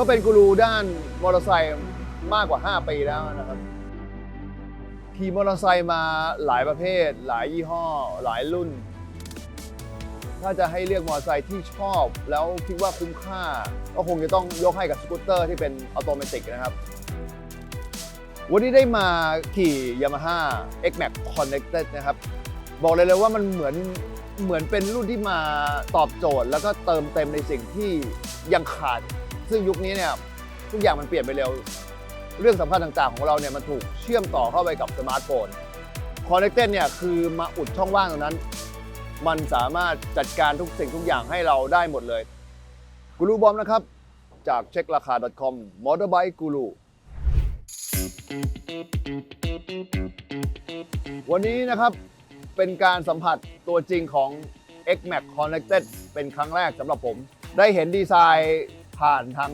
ก็เป็นกูรูด้านมอเตอร์ไซค์มากกว่า 5 ปีแล้วนะครับขี่มอเตอร์ไซค์มาหลายประเภท หลายยี่ห้อ หลายรุ่น ถ้าจะให้เลือกมอเตอร์ไซค์ที่ชอบ แล้วคิดว่าคุ้มค่า ก็คงจะต้องยกให้กับสกูตเตอร์ที่เป็นอัตโนมัตินะครับ วันนี้ได้มาขี่ Yamaha X-Max Connected นะครับ บอกเลยเลยว่ามันเหมือนเหมือนเป็นรุ่นที่มาตอบโจทย์ แล้วก็เติมเต็มในสิ่งที่ยังขาด ซึ่งยุคนี้เนี่ยทุกอย่างมันเปลี่ยนไปเร็ว เรื่องสำคัญต่างๆ ของเราเนี่ยมันถูกเชื่อมต่อเข้าไปกับสมาร์ทโฟน Connected เนี่ยคือมาอุดช่องว่างตรงนั้น มันสามารถจัดการทุกสิ่งทุกอย่างให้เราได้หมดเลยกูรูบอมนะครับ จากเช็คราคา .com Motorbike Guru วันนี้นะครับเป็นการสัมผัสตัวจริงของ X-Max Connected เป็นครั้งแรกสำหรับผม ได้เห็นดีไซน์ ผ่านทาง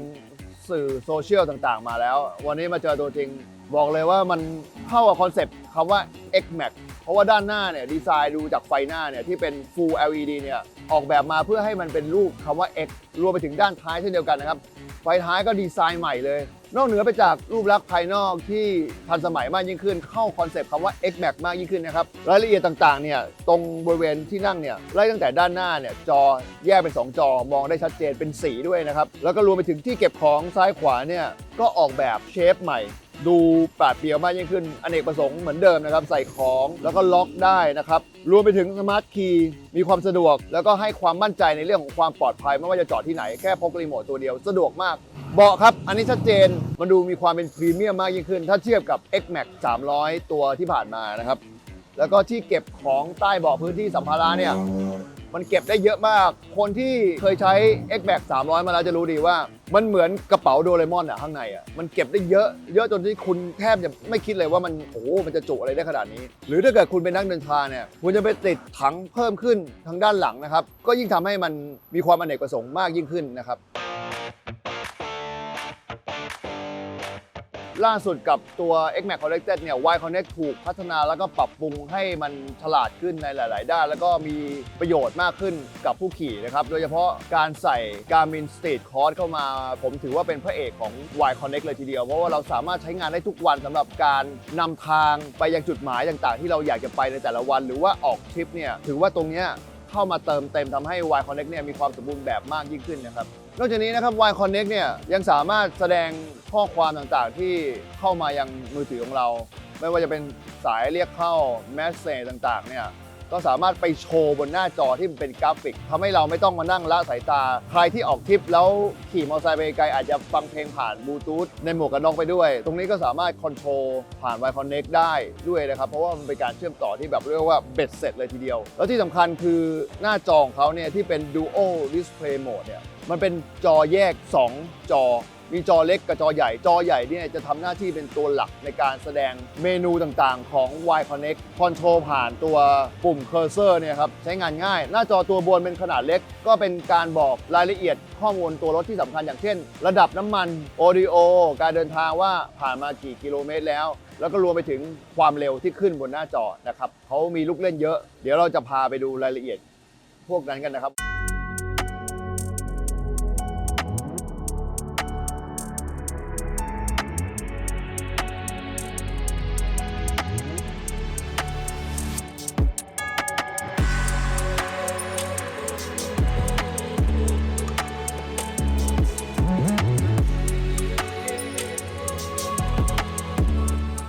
สื่อโซเชียลต่างๆ มาแล้ว วันนี้มาเจอตัวจริง บอกเลยว่ามันเข้ากับคอนเซปต์คำว่า X-Max เพราะว่าด้านหน้าเนี่ยดีไซน์ดูจากไฟหน้าเนี่ยที่เป็น Full LED เนี่ยออกแบบมาเพื่อให้มันเป็นรูปคำว่า X รวมไปถึงด้านท้ายเช่นเดียวกันนะครับ ไฟท้ายก็ดีไซน์ใหม่เลย นอกเหนือไปจากรูปลักษณ์ภายนอกที่ทันสมัยมากยิ่งขึ้น เข้าคอนเซปต์คำว่า X-Max มากยิ่งขึ้นนะครับรายละเอียดต่างๆเนี่ยตรงบริเวณที่นั่งเนี่ยไล่ตั้งแต่ด้านหน้าเนี่ยจอแยกเป็น 2 จอมองได้ชัดเจนเป็นสีด้วยนะครับแล้วก็รวมไปถึงที่เก็บของซ้ายขวาเนี่ยก็ออกแบบเชฟใหม่ ดูปราดเปรียวมากยิ่งขึ้น อเนกประสงค์เหมือนเดิมนะครับ ใส่ของแล้วก็ล็อกได้นะครับ รวมไปถึงสมาร์ทคีย์มีความสะดวก แล้วก็ให้ความมั่นใจในเรื่องของความปลอดภัย ไม่ว่าจะจอดที่ไหนแค่พกรีโมทตัวเดียวสะดวกมาก เบาะครับ อันนี้ชัดเจนมันดูมีความเป็นพรีเมียมมากยิ่งขึ้น ถ้าเทียบกับ X-Max 300 ตัวที่ผ่านมานะครับแล้วก็ที่เก็บของใต้เบาะพื้นที่สัมภาระเนี่ย มันเก็บได้เยอะมาก คนที่เคยใช้ X-Max 300 มาแล้วจะรู้ดีว่า มันเหมือนกระเป๋าโดเรมอนอะข้างในอะมันเก็บได้เยอะ เยอะจนที่คุณแทบจะไม่คิดเลยว่ามันโอ้โหมันจะจุอะไรได้ขนาดนี้ หรือถ้าเกิดคุณเป็นนักเดินทางเนี่ยคุณจะไปติดถังเพิ่มขึ้นทางด้านหลังนะครับก็ยิ่งทำให้มันมีความอเนกประสงค์มากยิ่งขึ้นนะครับ ล่าสุดกับตัว X-Max Connected เนี่ย Y Connect ถูกพัฒนาแล้วก็ปรับปรุงให้มันฉลาดขึ้นในหลาย ๆ ด้าน แล้วก็มีประโยชน์มากขึ้นกับผู้ขี่นะครับ โดยเฉพาะการใส่ Garmin Street Cross เข้ามา ผมถือว่าเป็นพระเอกของ Y Connect เลยทีเดียว เพราะว่าเราสามารถใช้งานได้ทุกวันสำหรับการนำทางไปยังจุดหมายต่าง ๆ ที่เราอยากจะไปในแต่ละวัน หรือว่าออกทริปเนี่ยถือว่าตรงเนี้ยเข้ามาเติมเต็มทำให้ Y Connect เนี่ยมีความสมบูรณ์แบบมากยิ่งขึ้นนะครับ นอกจากนี้นะครับ Y Connect เนี่ยยังสามารถแสดงข้อความต่างๆ ที่เข้ามายังมือถือของเรา ไม่ว่าจะเป็นสายเรียกเข้าแมสเซจต่างๆ เนี่ยก็สามารถไปโชว์บนหน้าจอที่มันเป็นกราฟิกทำให้เราไม่ต้องมานั่งละสายตา ใครที่ออกทริปแล้วขี่มอเตอร์ไซค์ไปไกลอาจจะฟังเพลงผ่านบลูทูธในหมวกกันน็อกไปด้วย ตรงนี้ก็สามารถคอนโทรลผ่าน Y Connect ได้ด้วยนะครับ เพราะว่ามันเป็นการเชื่อมต่อที่แบบเรียกว่าเบ็ดเสร็จเลยทีเดียว แล้วที่สำคัญคือหน้าจอของเขาเนี่ยที่เป็น Dual Display Mode เนี่ย มันเป็นจอแยก 2 จอ มีจอเล็กกับจอใหญ่ จอใหญ่เนี่ยจะทำหน้าที่เป็นตัวหลักในการแสดงเมนูต่างๆ ของ Y Connect คอนโทรลผ่านตัวปุ่มเคอร์เซอร์เนี่ยครับใช้งานง่าย หน้าจอตัวบนเป็นขนาดเล็ก ก็เป็นการบอกรายละเอียดข้อมูลตัวรถที่สำคัญอย่างเช่น ระดับน้ำมันโอดิโอการเดินทางว่าผ่านมากี่กิโลเมตรแล้ว แล้วก็รวมไปถึงความเร็วที่ขึ้นบนหน้าจอนะครับเขามีลูกเล่นเยอะ เดี๋ยวเราจะพาไปดูรายละเอียดพวกนั้นกันนะครับ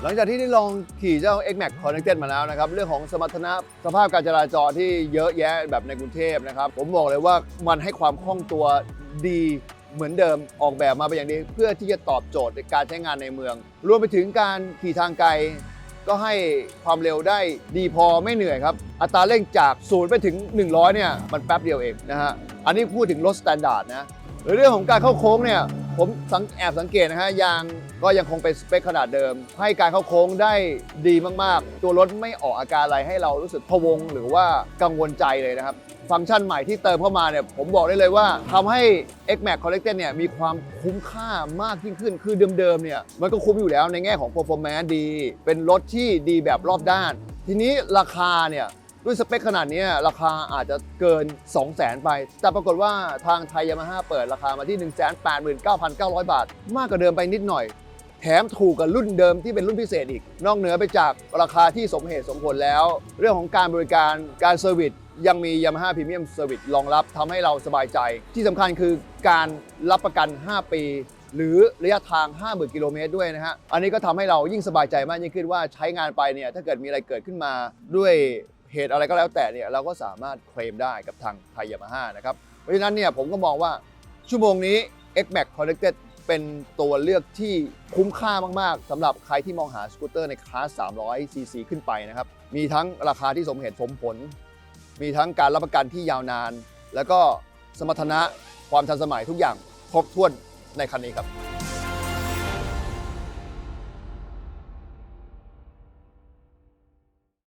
หลังจากที่ได้ลองขี่เจ้า X-Max Connected มาแล้วนะครับ เรื่องของสมรรถนะสภาพการจราจรที่เยอะแยะแบบในกรุงเทพนะครับ ผมบอกเลยว่ามันให้ความคล่องตัวดีเหมือนเดิมออกแบบมาเป็นอย่างดีเพื่อที่จะตอบโจทย์ในการใช้งานในเมือง รวมไปถึงการขี่ทางไกล ก็ให้ความเร็วได้ดีพอไม่เหนื่อยครับ อัตราเร่งจากศูนย์ไปถึง 100 เนี่ย มันแป๊บเดียวเองนะฮะอันนี้พูดถึงรถสแตนดาร์ดนะเรื่องของการเข้าโค้งเนี่ยผมสังแอบสังเกตนะฮะยาง ก็ยังคงเป็นสเปคขนาดเดิม ให้การเข้าโค้งได้ดีมากๆ ตัวรถไม่ออกอาการอะไรให้เรารู้สึกพะวง หรือว่ากังวลใจเลยนะครับ ฟังก์ชันใหม่ที่เติมเข้ามาเนี่ย ผมบอกได้เลยว่าทำให้ X-Max Connected เนี่ยมีความคุ้มค่ามากยิ่งขึ้น คือเดิมๆเนี่ยมันก็คุ้มอยู่แล้วในแง่ของ performance ดี เป็นรถที่ดีแบบรอบด้าน ทีนี้ราคาเนี่ยด้วยสเปคขนาดนี้ราคาอาจจะเกิน 2 0 0 0 0 0ไป แต่ปรากฏว่าทางไทยยามาฮ่าเปิดราคามาที่ 189,900 บาท มากกว่าเดิมไปนิดหน่อย ถมถูกกับรุ่นเดิมที่เป็นรุ่นพิเศษอีก นอกเหนือไปจากราคาที่สมเหตุสมผลแล้ว เรื่องของการบริการการเซอร์วิสยังมี Yamaha Premium Service รองรับทำให้เราสบายใจ ที่สำคัญคือการรับประกัน 5 ปี หรือระยะทาง 50,000กิโลเมตรด้วยนะฮะ อันนี้ก็ทำให้เรายิ่งสบายใจมากยิ่งขึ้นว่าใช้งานไปเนี่ย ถ้าเกิดมีอะไรเกิดขึ้นมาด้วยเหตุอะไรก็แล้วแต่เนี่ยเราก็สามารถเคลมได้กับทางไทยยามาฮ่านะครับ เพราะฉะนั้นเนี่ยผมก็มองว่าชั่วโมงนี้ X-Max Connected เป็นตัวเลือกที่คุ้มค่ามาก ๆสำหรับใครที่มองหาสกูตเตอร์ในคลาส 300 cc ขึ้นไปนะครับ มีทั้งราคาที่สมเหตุสมผล มีทั้งการรับประกันที่ยาวนาน แล้วก็สมรรถนะความทันสมัยทุกอย่างครบถ้วนในคันนี้ครับ